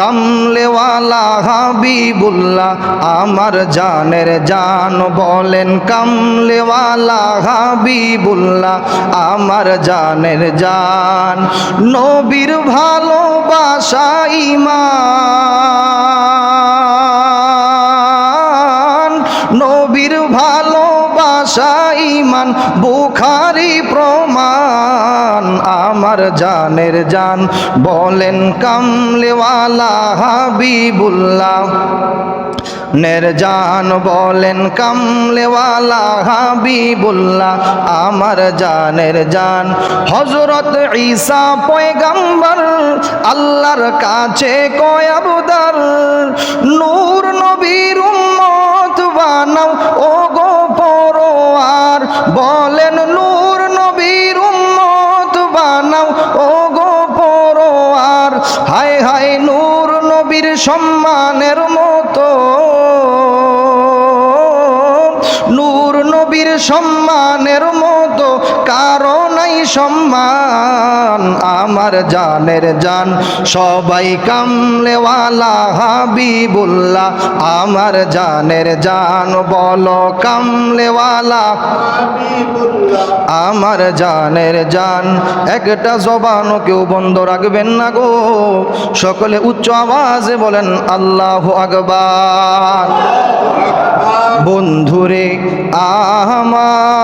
কামলেওয়ালা হাবিবুল্লাহ, আমার জানের জান বলেন, কামলেওয়ালা হাবিবুল্লাহ, আমার জানের জান নবীর ভালোবাসা ইমান। নবীর ভালোবাসা ইমান বুখারি প্রমাণ, আমার জানের জান, বলেন কামলেওয়ালা হাবিবুল্লাহ। নির্জান বলেন কামলেওয়ালা হাবিবুল্লাহ, আমার জানের জান। হজরত ঈসা পয়গাম্বর, আল্লাহর কাছে কয়াবদার নূর বলেন নূর নবীর উম্মত বানাও। ও গো পরোয়ার, হায় হায় নূর নবীর সম্মানের মতো। নূর নবীর সম্মানের মতো, কারও নাই সম্মান, আমার জানের জান। সবাই কামলেওয়ালা হাবিবুল্লাহ, আমার জানের জান। বলো কামলেওয়ালা আমার জানের জান। একটা জবানও কেউ বন্ধ রাখবেন না গো। সকলে উচ্চ আওয়াজে বলেন, আল্লাহ আকবার। বন্ধুরে আমার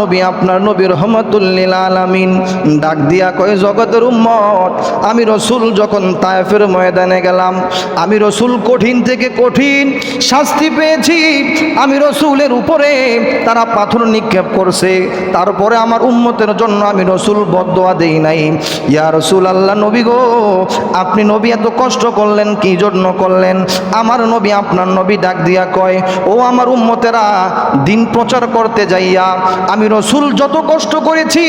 নবী, আপনার নবী রহমতুল্লিল আলামিন। ডাক দিয়া কয়, জগতের উম্মত, আমি রসুল যখন তায়েফের ময়দানে গেলাম, আমি রসুল কঠিন থেকে কঠিন শাস্তি পেয়েছি, আমি রসুলের উপরে তারা পাথর নিক্ষেপ করছে, তারপরে আমার উম্মতের জন্য আমি রসুল বদোয়া দেই নাই। ইয়া রসুল আল্লাহ নবী গো, আপনি নবী এত কষ্ট করলেন, কি জন্য করলেন? আমার নবী, আপনার নবী ডাক দিয়া কয়, ও আমার উম্মতেরা, দিন প্রচার করতে যাইয়া, আমি রসুল যত কষ্ট করেছি,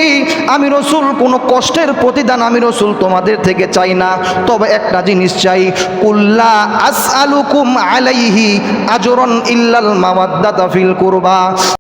আমি রসুল কোনো কষ্টের প্রতিদান আমি রসুল তোমাদের থেকে চাই না। তবে একটা জিনিস চাই উল্লা আস আলুকুম আলাইহি আজরন ইল্লাল মাওয়াদ্দাতা ফিল কুরবা।